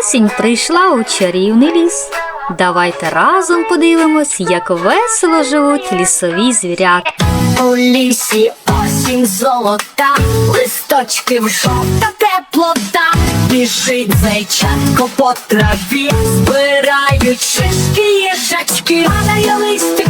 Осінь прийшла у чарівний ліс. Давайте разом подивимось, як весело живуть лісові звірята. У лісі осінь золота, листочки в жовта теплота, біжить зайчатко по траві, збирають шишки їжачки, падає листя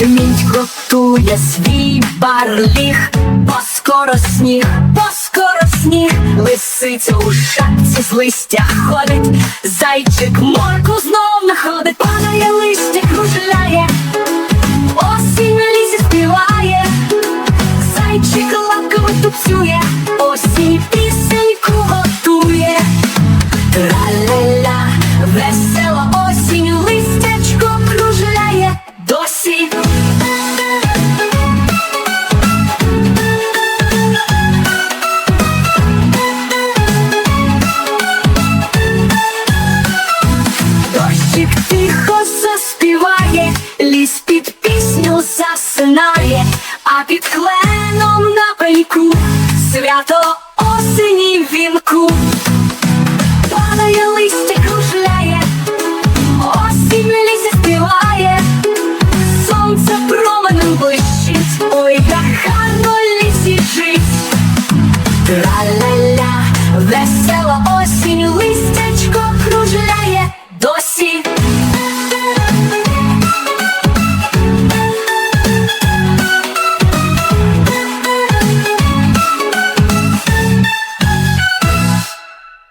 Ведмідь готує свій барліг, бо скоро сніг, бо скоро сніг, лисиця у шапці з листя ходить, зайчик морку знов находить, падає листя, кружляє, осінь на лісі співає, зайчик лапками тупцює, засинає, а під кленом на пеньку свято осені вінку.